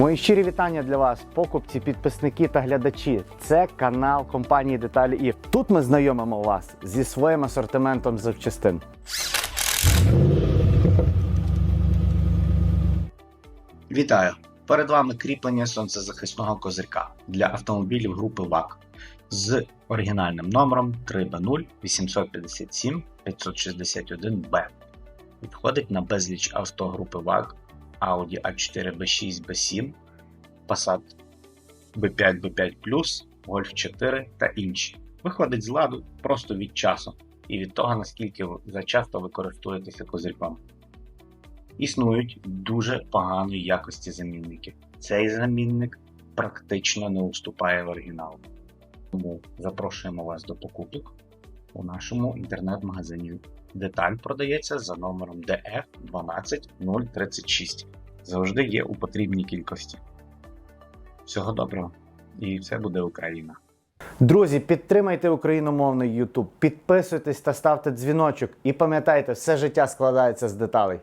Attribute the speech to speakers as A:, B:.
A: Мої щирі вітання для вас, покупці, підписники та глядачі. Це канал компанії Деталі І. Тут ми знайомимо вас зі своїм асортиментом запчастин.
B: Вітаю! Перед вами кріплення сонцезахисного козирка для автомобілів групи ВАК з оригінальним номером 3B0 857 561B. Відходить на безліч авто групи ВАК Audi A4 B6 B7, Passat B5 B5 Golf 4 та інші. Виходить з ладу просто від часу і від того, наскільки ви зачасто ви користуєтеся козирком. Існують дуже поганої якості замінники. Цей замінник практично не уступає в оригіналу. Тому запрошуємо вас до покупок у нашому інтернет-магазині. Деталь продається за номером DF 12036. Завжди є у потрібній кількості. Всього доброго! І це буде Україна!
A: Друзі, підтримайте україномовний YouTube, підписуйтесь та ставте дзвіночок. І пам'ятайте, все життя складається з деталей.